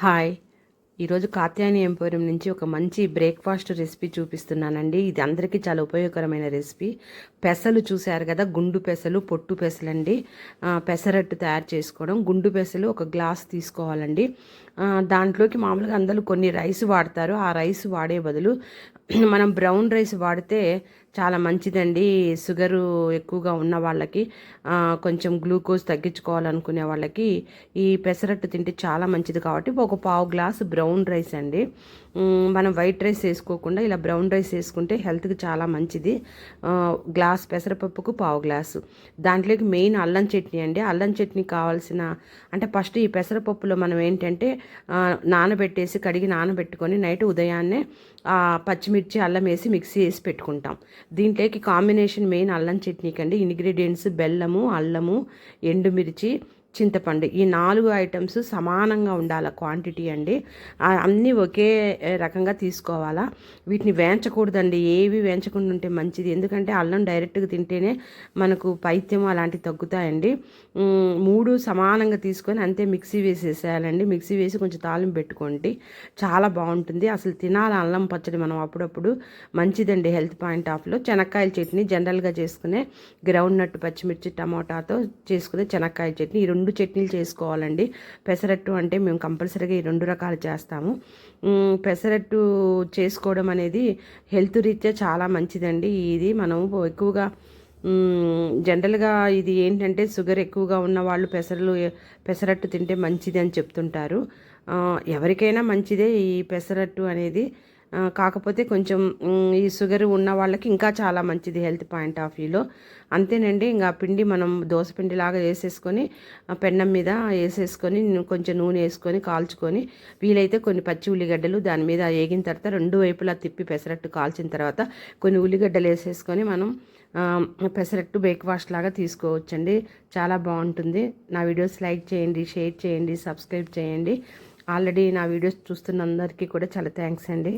Hi. ఈరోజు Katyayani emporium నుంచి ఒక మంచి బ్రేక్ఫాస్ట్ రెసిపీ చూపిస్తున్నానండి. ఇది అందరికీ చాలా ఉపయోగకరమైన రెసిపీ. పెసలు చూశారు కదా గుండు పెసలు పొట్టు పెసలు అండి పెసరట్టు తయారు చేసుకోవడం. గుండు పెసలు ఒక గ్లాస్ తీసుకోవాలండి. దాంట్లోకి మామూలుగా అందరూ కొన్ని రైస్ వాడతారు. ఆ రైస్ వాడే బదులు మనం బ్రౌన్ రైస్ వాడితే చాలా మంచిదండి. షుగరు ఎక్కువగా ఉన్న వాళ్ళకి కొంచెం గ్లూకోజ్ తగ్గించుకోవాలనుకునే వాళ్ళకి ఈ పెసరట్టు తింటే చాలా మంచిది కాబట్టి ఒక పావు గ్లాస్ బ్రౌన్ రైస్ అండి. మనం వైట్ రైస్ వేసుకోకుండా ఇలా బ్రౌన్ రైస్ వేసుకుంటే హెల్త్కి చాలా మంచిది. గ్లాస్ పెసరపప్పుకు పావు గ్లాసు. దాంట్లోకి మెయిన్ అల్లం చట్నీ అండి. అల్లం చట్నీ కావాల్సిన అంటే ఫస్ట్ ఈ పెసరపప్పులో మనం ఏంటంటే నానబెట్టేసి కడిగి నానబెట్టుకొని నైట్ ఉదయాన్నే పచ్చిమిర్చి అల్లం వేసి మిక్సీ వేసి పెట్టుకుంటాం. దీంట్లోకి కాంబినేషన్ మెయిన్ అల్లం చట్నీకి అండి ఇంగ్రీడియంట్స్ బెల్లము అల్లము ఎండుమిర్చి చింతపండు. ఈ నాలుగు ఐటమ్స్ సమానంగా ఉండాలి క్వాంటిటీ అండి? అన్నీ ఒకే రకంగా తీసుకోవాలా? వీటిని వేయించకూడదండి. ఏవి వేయించకుండా ఉంటే మంచిది. ఎందుకంటే అల్లం డైరెక్ట్గా తింటేనే మనకు పైత్యం అలాంటివి తగ్గుతాయండి. మూడు సమానంగా తీసుకొని అంతే మిక్సీ వేసేసేయాలండి. మిక్సీ వేసి కొంచెం తాళింపు పెట్టుకోండి. చాలా బాగుంటుంది. అసలు తినాలి అల్లం పచ్చడి మనం అప్పుడప్పుడు? మంచిదండి హెల్త్ పాయింట్ ఆఫ్లో చెనక్కాయల చట్నీ జనరల్గా చేసుకునే గ్రౌండ్ నట్టు పచ్చిమిర్చి టమోటాతో చేసుకునే చెనక్కాయ చట్నీ. ఈ రెండు చట్నీలు చేసుకోవాలండి. పెసరట్టు అంటే మేము కంపల్సరీగా ఈ రెండు రకాలు చేస్తాము. పెసరట్టు చేసుకోవడం అనేది హెల్త్ రీత్యా చాలా మంచిదండి. ఇది మనం ఎక్కువగా జనరల్గా ఇది ఏంటంటే షుగర్ ఎక్కువగా ఉన్న వాళ్ళు పెసరలు పెసరట్టు తింటే మంచిది అని చెప్తుంటారు. ఎవరికైనా మంచిదే ఈ పెసరట్టు అనేది. కాకపోతే కొంచెం ఈ షుగర్ ఉన్న వాళ్ళకి ఇంకా చాలా మంచిది హెల్త్ పాయింట్ ఆఫ్ వ్యూలో. అంతేనండి ఇంకా పిండి మనం దోశ పిండి లాగా వేసేసుకొని పెన్నం మీద వేసేసుకొని కొంచెం నూనె వేసుకొని కాల్చుకొని వీలైతే కొన్ని పచ్చి ఉల్లిగడ్డలు దాని మీద వేగిన తర్వాత రెండు వైపులా తిప్పి పెసరట్టు కాల్చిన తర్వాత కొన్ని ఉల్లిగడ్డలు వేసేసుకొని మనం పెసరట్టు బ్రేక్ఫాస్ట్ లాగా తీసుకోవచ్చండి. చాలా బాగుంటుంది. నా వీడియోస్ లైక్ చేయండి షేర్ చేయండి సబ్స్క్రైబ్ చేయండి. ఆల్రెడీ నా వీడియోస్ చూస్తున్న అందరికీ కూడా చాలా థ్యాంక్స్ అండి.